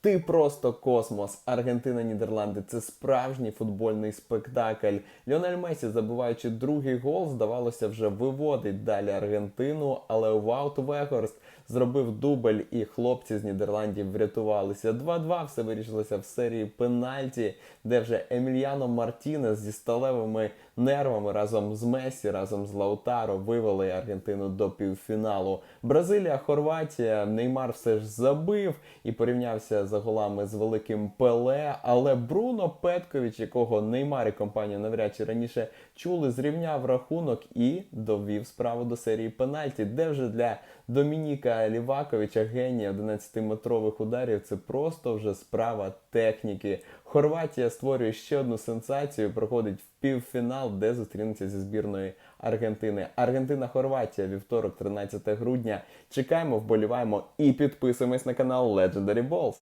Ти просто космос. Аргентина, Нідерланди це справжній футбольний спектакль. Ліонель Месі, забиваючи другий гол, здавалося, вже виводить далі Аргентину, але Ваут Вегорст зробив дубль, і хлопці з Нідерландів врятувалися. 2-2 все вирішилося в серії пенальті, де вже Емільяно Мартінес зі сталевими нервами разом з Месі, разом з Лаутаро вивели Аргентину до півфіналу. Бразилія, Хорватія, Неймар все ж забив і порівнявся за голами з великим Пеле. Але Бруно Петкович, якого Неймар і компанія навряд чи раніше чули, зрівняв рахунок і довів справу до серії пенальті, де вже для Домініка Ліваковича, генія 11-метрових ударів, це просто вже справа техніки. Хорватія створює ще одну сенсацію, проходить в півфінал, де зустрінеться зі збірною Аргентини. Аргентина-Хорватія, вівторок, 13 грудня. Чекаємо, вболіваємо і підписуємось на канал Legendary Balls.